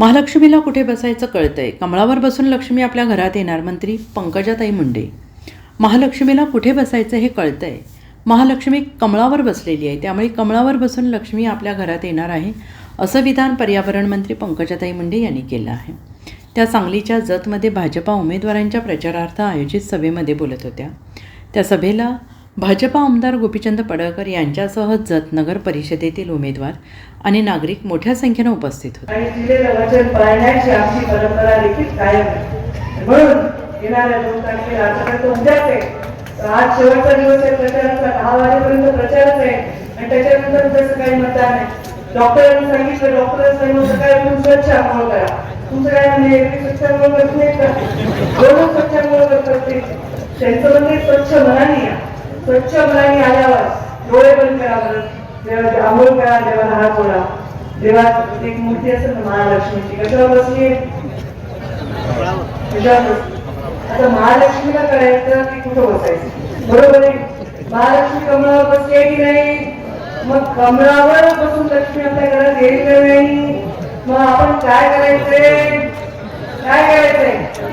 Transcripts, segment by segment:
महालक्ष्मीला कुठे बसायचं कळतंय? कमळावर बसून लक्ष्मी आपल्या घरात येणार मंत्री पंकजाताई मुंडे. महालक्ष्मीला कुठे बसायचं हे कळतंय? महालक्ष्मी कमळावर बसलेली आहे त्यामुळे कमळावर बसून लक्ष्मी आपल्या घरात येणार आहे असं विधान पर्यावरण मंत्री पंकजाताई मुंडे यांनी केलं आहे. त्या सांगलीच्या जतमध्ये भाजपा उमेदवारांच्या प्रचारार्थ आयोजित सभेमध्ये बोलत होत्या. त्या सभेला भाजपा आमदार गोपीचंद पडळकर यांच्यासह जत नगर परिषदेतील उमेदवार आणि नागरिक मोठ्या संख्येनं उपस्थित होते. आणि दिलेलं वचन पाळण्याची आमची परंपरा देखील कायम आहे. म्हणून येणाऱ्या दोन तारखेला आतापर्यंत उद्याच आहे. आज शेवटचा दिवस आहे प्रचाराचा दहा वाजेपर्यंत प्रचारच आहे. आणि त्याच्यानंतर उद्या सकाळी मतदान आहे. डॉक्टरांनी सांगितलं डॉक्टरांनी सांगितलं सकाळी तुम्ही स्वच्छ आंघोळ करा. तुमचं काय म्हणजे एरवी स्वच्छ आंघोळ करत नाही का? दोन स्वच्छ आंघोळ करतात ते त्यांचं म्हणजे स्वच्छ मनाने या. स्वच्छ मनाने आल्यावर डोळे बंद करा बरं. देवा आंघोळ करा देवाला हात बोला देवा एक मूर्ती असेल ना महालक्ष्मीची कशावर बसली? आता महालक्ष्मीला करायचं की कुठं बसायचं? बरोबर आहे. महालक्ष्मी कमळावर बसली आहे की नाही? मग कमळावर बसून लक्ष्मी आपल्या घरात येईल का नाही? मग आपण काय करायचंय? काय करायचंय?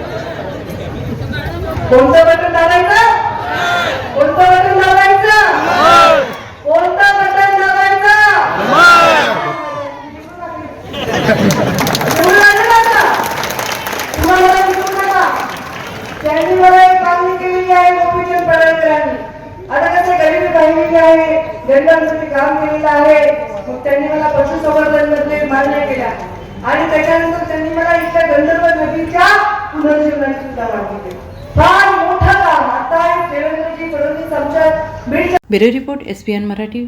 कोणतं बटन दाबायचं कोणतं बटन दाबायचं कोणतं बटन त्यांनी मला एक मागणी केलेली आहे गोपीचंद पडळकरांनी आता कसं गरिबी पाहिलेली आहे गरिबांसाठी काम केलेलं आहे मग त्यांनी मला पशुसंवर्धनमध्ये मान्य केल्या. आणि त्याच्यानंतर त्यांनी मला इथल्या गंधर्व नदीच्या पुनर्जीवनाची सुद्धा मागणी केली फार मोठं काम. आता देवेंद्रजी फडणवीस आमच्या Beed bureau report S P N Marathi.